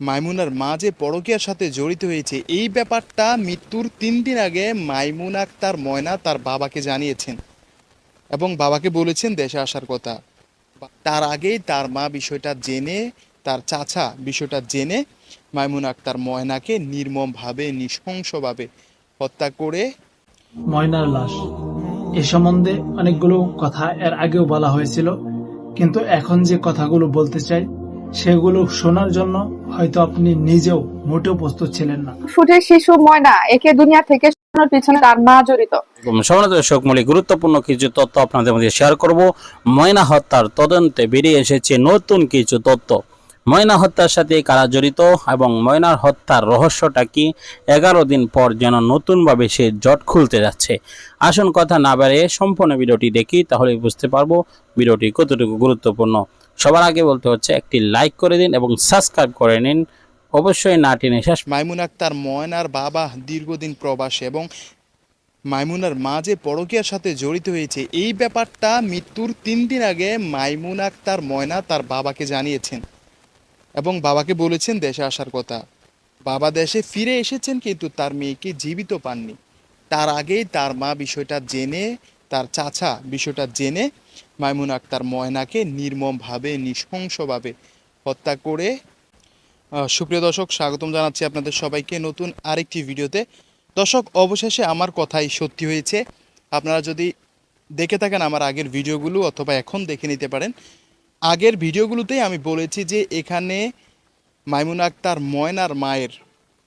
মাইমুনার মা যে পরকীয়ার সাথে জড়িত হয়েছে, এই ব্যাপারটা মৃত্যুর তিন দিন আগে মাইমুন আক্তার ময়না তার বাবাকে জানিয়েছেন এবং বাবাকে বলেছেন দেশে আসার কথা। তার আগেই তার মা বিষয়টা জেনে, তার চাচা বিষয়টা জেনে মাইমুন আক্তার ময়নাকে নির্মমভাবে, নৃশংসভাবে হত্যা করে ময়নার লাশ। এ সম্বন্ধে অনেকগুলো কথা এর আগেও বলা হয়েছিল, কিন্তু এখন যে কথাগুলো বলতে চাই সেগুলো শোনার জন্য হয়তো আপনি নিজেও মোটেও প্রস্তুত ছিলেন না। ফুটের শিশু ময়না একে দুনিয়া থেকে সরানোর পিছনে তার মা জড়িত। সমাজ দর্শক মূলিক গুরুত্বপূর্ণ কিছু তথ্য আপনাদের মধ্যে শেয়ার করব। ময়না হত্যার তদন্তে বেরিয়ে এসেছে নতুন কিছু তথ্য ময়না হত্যার সাথে কারা জড়িত এবং ময়নার হত্যার রহস্যটা কি? এগারো দিন পর যেন নতুনভাবে সে জট খুলতে যাচ্ছে। আসল কথা না বাড়িয়ে সম্পূর্ণ ভিডিওটি দেখি তাহলে বুঝতে পারব ভিডিওটি কতটুকু গুরুত্বপূর্ণ। সবার আগে বলতে হচ্ছে, একটি লাইক করে দিন এবং সাবস্ক্রাইব করে নিন। অবশ্যই না টেনে মাইমুন আক্তার, ময়নার বাবা দীর্ঘদিন প্রবাসী এবং মাইমুনার মা যে পরকীয়ার সাথে জড়িত হয়েছে, এই ব্যাপারটা মৃত্যুর তিন দিন আগে মাইমুন আক্তার, ময়না তার বাবাকে জানিয়েছেন এবং বাবাকে বলেছেন দেশে আসার কথা। বাবা দেশে ফিরে এসেছেন কিন্তু তার মেয়েকে জীবিত পাননি। তার আগেই তার মা বিষয়টা জেনে তার চাচা বিষয়টা জেনে মাইমুন আক্তার ময়নাকে নির্মমভাবে, নৃশংসভাবে হত্যা করে সুপ্রিয় দর্শক, স্বাগতম জানাচ্ছি আপনাদের সবাইকে নতুন আরেকটি ভিডিওতে। দর্শক, অবশেষে আমার কথাই সত্যি হয়েছে। আপনারা যদি দেখে থাকেন আমার আগের ভিডিওগুলো অথবা এখন দেখে নিতে পারেন। আগের ভিডিওগুলোতেই আমি বলেছি যে এখানে মাইমুনা আক্তার ময়নার মায়ের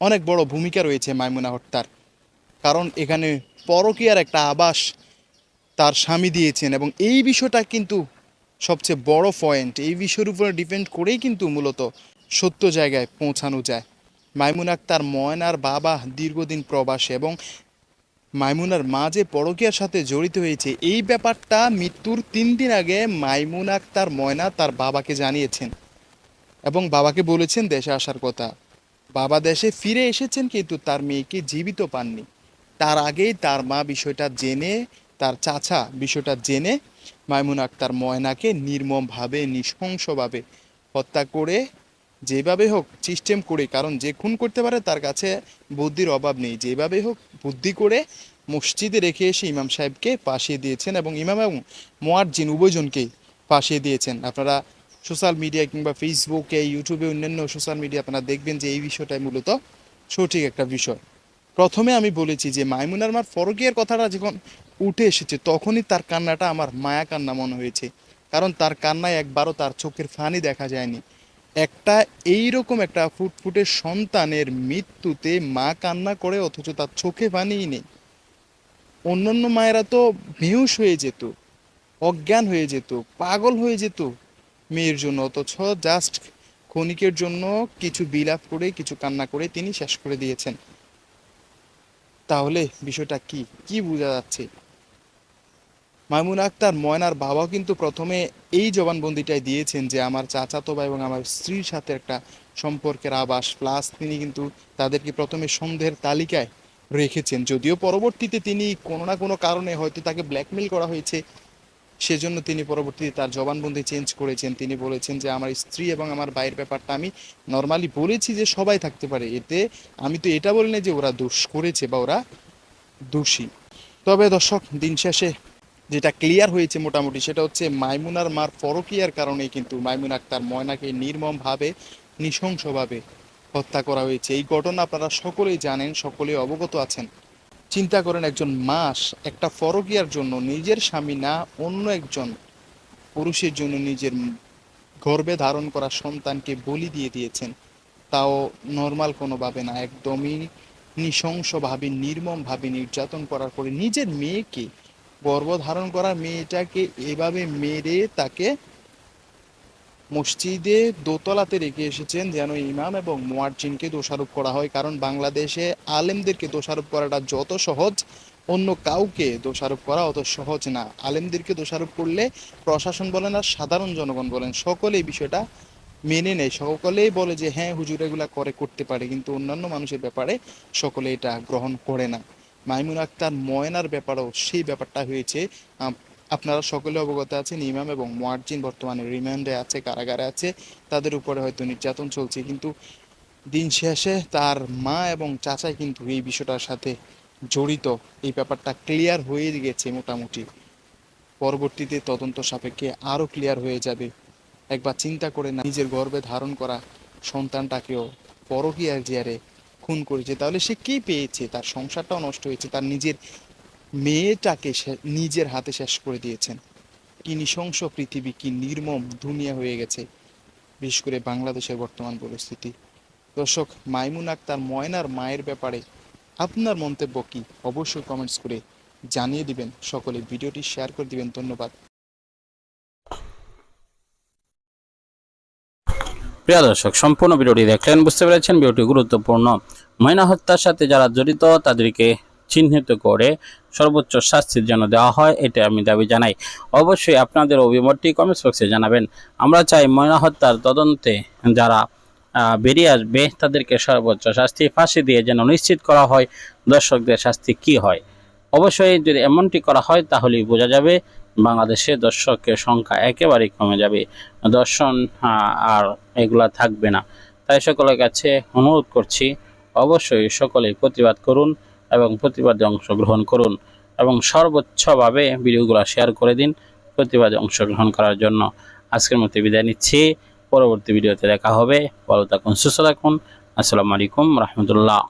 অনেক বড় ভূমিকা রয়েছে মাইমুনা হত্যার কারণ এখানে পরকীয়ার একটা আবাস তার স্বামী দিয়েছেন এবং এই বিষয়টা কিন্তু সবচেয়ে বড় পয়েন্ট এই বিষয়ের উপরে ডিপেন্ড করেই কিন্তু মূলত সত্য জায়গায় পৌঁছানো যায়। মাইমুন আক্তার ময়নার বাবা দীর্ঘদিন প্রবাসী এবং মাইমুনার মা যে পরকীয়ার সাথে জড়িত হয়েছে, এই ব্যাপারটা মৃত্যুর তিন দিন আগে মাইমুন আক্তার ময়না তার বাবাকে জানিয়েছেন এবং বাবাকে বলেছেন দেশে আসার কথা। বাবা দেশে ফিরে এসেছেন কিন্তু তার মেয়েকে জীবিত পাননি। তার আগেই তার মা বিষয়টা জেনে তার চাচা বিষয়টা জেনে মাইমুন আক্তার ময়নাকে নির্মমভাবে নৃশংসভাবে হত্যা করে যেভাবে হোক সিস্টেম করে, কারণ যে খুন করতে পারে তার কাছে বুদ্ধির অভাব নেই। যেভাবে হোক বুদ্ধি করে মসজিদে রেখে এসে ইমাম সাহেবকে পাশিয়ে দিয়েছেন এবং ইমাম এবং মোয়াজ্জিন উভয়জনকেই পাশিয়ে দিয়েছেন। আপনারা সোশ্যাল মিডিয়া কিংবা ফেসবুকে ইউটিউবে অন্যান্য সোশ্যাল মিডিয়া আপনারা দেখবেন যে এই বিষয়টাই মূলত সঠিক একটা বিষয়। প্রথমে আমি বলেছি যে মাইমুনার মার ফরকিয়ার কথাটা যখন উঠে এসেছে, তখনই তার কান্নাটা আমার মায়া কান্না মনে হয়েছে। কারণ তার কান্নায় একবারও তার চোখের ফানি দেখা যায়নি। একটা এইরকম একটা ফুটফুটের সন্তানের মৃত্যুতে মা কান্না করে, অথচ তার চোখে পানিই নেই। অন্যান্য মায়েরা তো বেহুশ হয়ে যেত, অজ্ঞান হয়ে যেত, পাগল হয়ে যেত মেয়ের জন্য। অথচ জাস্ট ক্ষণিকের জন্য কিছু বিলাপ করে, কিছু কান্না করে তিনি শেষ করে দিয়েছেন। তাহলে বিষয়টা কি? কি বোঝা যাচ্ছে? মামুন আক্তার, ময়নার বাবাও কিন্তু প্রথমে এই জবানবন্দিটাই দিয়েছেন যে আমার চাচাতো ভাই এবং আমার স্ত্রীর সাথে একটা সম্পর্কের আবাস প্লাস তিনি কিন্তু তাদেরকে প্রথমে সন্দেহের তালিকায় রেখেছেন। যদিও পরবর্তীতে তিনি কোনো না কোনো কারণে হয়তো তাকে ব্ল্যাকমেল করা হয়েছে সেজন্য তিনি পরবর্তীতে তার জবানবন্দি চেঞ্জ করেছেন। তিনি বলেছেন যে, আমার স্ত্রী এবং আমার ভাইয়ের ব্যাপারটা আমি নর্মালি বলেছি যে, সবাই থাকতে পারে। এতে আমি তো এটা বলি না যে, ওরা দোষ করেছে বা ওরা দোষী। তবে দর্শক, দিন শেষে যেটা ক্লিয়ার হয়েছে মোটামুটি সেটা হচ্ছে মাইমুনার মার পরকিয়ার কারণে কিন্তু মাইমুন আক্তার ময়নাকে নির্মমভাবে, নৃশংসভাবে হত্যা করা হয়েছে। এই ঘটনা আপনারা সকলেই জানেন, সকলেই অবগত আছেন। চিন্তা করেন একজন মাস একটা ফরকিয়ার জন্য নিজের স্বামী না অন্য একজন পুরুষের জন্য নিজের গর্ভে ধারণ করা সন্তানকে বলি দিয়ে দিয়েছেন। তাও নর্মাল কোনোভাবে না, একদমই নৃশংসভাবে, নির্মমভাবে নির্যাতন করার পরে নিজের মেয়েকে গর্ভধারণ করা মেয়েটাকে এভাবে মেরে তাকে মসজিদে দোতলাতে রেখে এসেছেন যেন ইমাম এবং মোয়াজ্জিনকে দোষারোপ করা হয়, কারণ বাংলাদেশে আলেমদেরকে দোষারোপ করাটা যত সহজ, অন্য কাউকে দোষারোপ করা অত সহজ না। আলেমদেরকে দোষারোপ করলে প্রশাসন বলেন আর সাধারণ জনগণ বলেন সকলে এই বিষয়টা মেনে নেয়। সকলেই বলে যে হ্যাঁ হুজুর, এগুলা করে করতে পারে। কিন্তু অন্যান্য মানুষের ব্যাপারে সকলে এটা গ্রহণ করে না। মাইমুন আক্তার ময়নার ব্যাপারেও সেই ব্যাপারটা হয়েছে। আপনারা সকলে অবগত আছেন, ইমাম এবং মোয়াজ্জিন বর্তমানে রিমান্ডে আছে, কারাগারে আছে। তাদের উপরে হয়তো নির্যাতন চলছে, কিন্তু দিন শেষে তার মা এবং চাচাই কিন্তু এই বিষয়টার সাথে জড়িত। এই ব্যাপারটা ক্লিয়ার হয়ে গেছে মোটামুটি। পরবর্তীতে তদন্ত সাপেক্ষে আরও ক্লিয়ার হয়ে যাবে। একবার চিন্তা করে না, নিজের গর্ভে ধারণ করা সন্তানটাকেও পরকীয়ার জিয়ারে খুন করেছে। তাহলে সে কি পেয়েছে? তার সংসারটাও নষ্ট হয়েছে, তার নিজের মেয়েটাকে নিজের হাতে শেষ করে দিয়েছেন। কি নৃশংস পৃথিবী কি নির্মম দুনিয়া হয়ে গেছে, বিশেষ করে বাংলাদেশের বর্তমান পরিস্থিতি। দর্শক, মাইমুন আক্তার ময়নার মায়ের ব্যাপারে আপনার মন্তব্য কি? অবশ্যই কমেন্টস করে জানিয়ে দিবেন। সকলে ভিডিওটি শেয়ার করে দিবেন। ধন্যবাদ। প্রিয় দর্শক, সম্পূর্ণ ভিডিওটি দেখলেন বুঝতে পেরেছেন ভিডিওটি গুরুত্বপূর্ণ। ময়না হত্যার সাথে যারা জড়িত, তাদেরকে চিহ্নিত করে সর্বোচ্চ শাস্তির জন্য দেওয়া হয় এটা আমি দাবি জানাই। অবশ্যই আপনাদের অভিমতটি কমেন্টস বক্সে জানাবেন। আমরা চাই ময়না হত্যার তদন্তে যারা বেরিয়ে আসবে, তাদেরকে সর্বোচ্চ শাস্তি, ফাঁসি দিয়ে যেন নিশ্চিত করা হয় দর্শকদের শাস্তি কি হয়। অবশ্যই যদি এমনটি করা হয়, তাহলেই বোঝা যাবে বাংলাদেশে দর্শকের সংখ্যা একেবারেই কমে যাবে। দর্শন আর এগুলা থাকবে না। তাই সকলের কাছে অনুরোধ করছি, অবশ্যই সকলেই প্রতিবাদ করুন। এবং প্রতিবাদে অংশগ্রহণ করুন এবং সর্বোচ্চভাবে ভিডিওগুলো শেয়ার করে দিন প্রতিবাদে অংশগ্রহণ করার জন্য। আজকের মতো বিদায় নিচ্ছি। পরবর্তী ভিডিওতে দেখা হবে। ভালো থাকুন, সুস্থ থাকুন। আসসালামু আলাইকুম, রহমতুল্লাহ।